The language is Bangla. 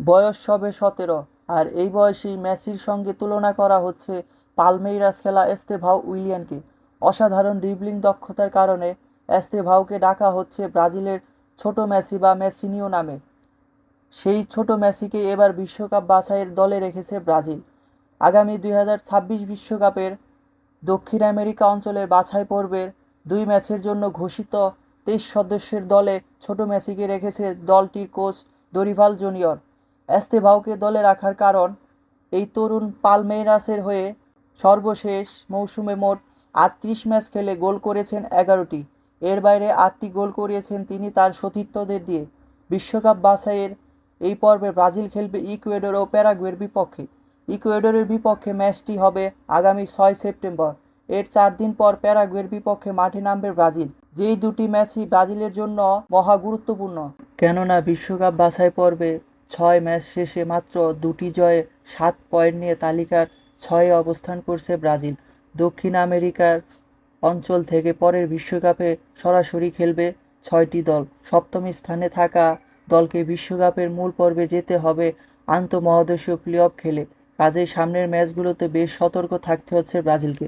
বয়স সবে সতেরো, আর এই বয়সেই মেসির সঙ্গে তুলনা করা হচ্ছে পালমেইরাস খেলা এস্তেভাও উইলিয়ানকে। অসাধারণ ড্রিবলিং দক্ষতার কারণে এস্তেভাওকে ডাকা হচ্ছে ব্রাজিলের ছোট মেসি বা মেসিনিও নামে। সেই ছোট মেসিকে এবার বিশ্বকাপ বাছাইয়ের দলে রেখেছে ব্রাজিল। আগামী দুই বিশ্বকাপের দক্ষিণ আমেরিকা অঞ্চলের বাছাই পর্বের দুই ম্যাচের জন্য ঘোষিত তেইশ সদস্যের দলে ছোট মেসিকে রেখেছে দলটির কোচ দরিভাল জুনিয়র। এস্তেভাওকে দলে রাখার কারণ, এই তরুণ পালমেইরাসের হয়ে সর্বশেষ মৌসুমে মোট আটত্রিশ ম্যাচ খেলে গোল করেছেন এগারোটি। এর বাইরে আটটি গোল করিয়েছেন তিনি তার সতীর্থদের দিয়ে। বিশ্বকাপ বাছাইয়ের এই পর্বে ব্রাজিল খেলবে ইকুয়েডর ও প্যারাগুয়ের বিপক্ষে। ইকুয়েডরের বিপক্ষে ম্যাচটি হবে আগামী ছয় সেপ্টেম্বর। এর চার দিন পর প্যারাগুয়ের বিপক্ষে মাঠে নামবে ব্রাজিল। যেই দুটি ম্যাচই ব্রাজিলের জন্য মহা গুরুত্বপূর্ণ। কেননা বিশ্বকাপ বাছাই পর্বে ছয় ম্যাচ শেষে মাত্র দুটি জয়ে সাত পয়েন্ট নিয়ে তালিকার ছয়ে অবস্থান করছে ব্রাজিল। দক্ষিণ আমেরিকার অঞ্চল থেকে পরের বিশ্বকাপে সরাসরি খেলবে ছয়টি দল। সপ্তম স্থানে থাকা দলকে বিশ্বকাপের মূল পর্বে যেতে হবে আন্তঃমহাদেশীয় প্লে অফ খেলে। কাজেই সামনের ম্যাচগুলোতে বেশ সতর্ক থাকতে হচ্ছে ব্রাজিলকে।